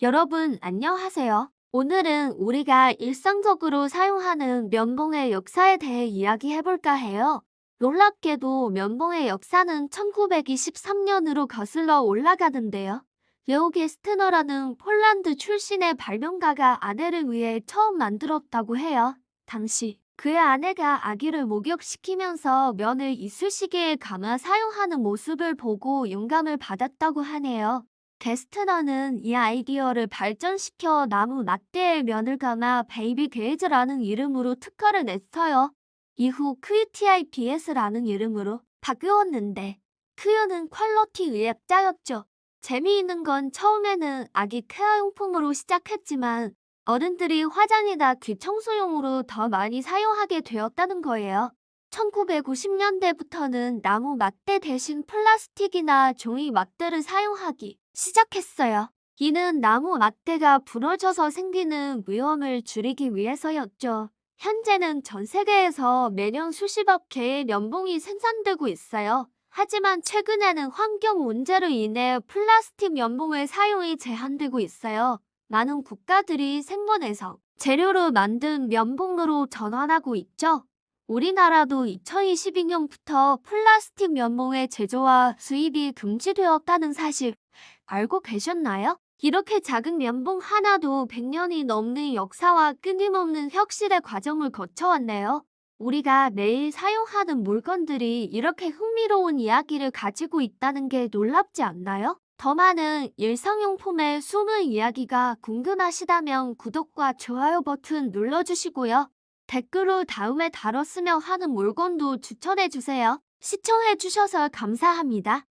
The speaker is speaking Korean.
여러분 안녕하세요. 오늘은 우리가 일상적으로 사용하는 면봉의 역사에 대해 이야기해볼까 해요. 놀랍게도 면봉의 역사는 1923년으로 거슬러 올라가는데요. 레오 게스트너라는 폴란드 출신의 발명가가 아내를 위해 처음 만들었다고 해요. 당시 그의 아내가 아기를 목욕시키면서 면을 이쑤시개에 감아 사용하는 모습을 보고 영감을 받았다고 하네요. 게스트너는 이 아이디어를 발전시켜 나무 라떼에 면을 감아 베이비 게이즈라는 이름으로 특허를 냈어요. 이후 QTIBS라는 이름으로 바뀌었는데 큐는 퀄러티 의학자였죠. 재미있는 건 처음에는 아기 케어용품으로 시작했지만 어른들이 화장이나 귀 청소용으로 더 많이 사용하게 되었다는 거예요. 1990년대부터는 나무 막대 대신 플라스틱이나 종이 막대를 사용하기 시작했어요. 이는 나무 막대가 부러져서 생기는 위험을 줄이기 위해서였죠. 현재는 전 세계에서 매년 수십억 개의 면봉이 생산되고 있어요. 하지만 최근에는 환경 문제로 인해 플라스틱 면봉의 사용이 제한되고 있어요. 많은 국가들이 생분해성 재료로 만든 면봉으로 전환하고 있죠. 우리나라도 2022년부터 플라스틱 면봉의 제조와 수입이 금지되었다는 사실 알고 계셨나요? 이렇게 작은 면봉 하나도 100년이 넘는 역사와 끊임없는 혁신의 과정을 거쳐왔네요. 우리가 매일 사용하는 물건들이 이렇게 흥미로운 이야기를 가지고 있다는 게 놀랍지 않나요? 더 많은 일상용품의 숨은 이야기가 궁금하시다면 구독과 좋아요 버튼 눌러주시고요. 댓글로 다음에 다뤘으면 하는 물건도 추천해주세요. 시청해주셔서 감사합니다.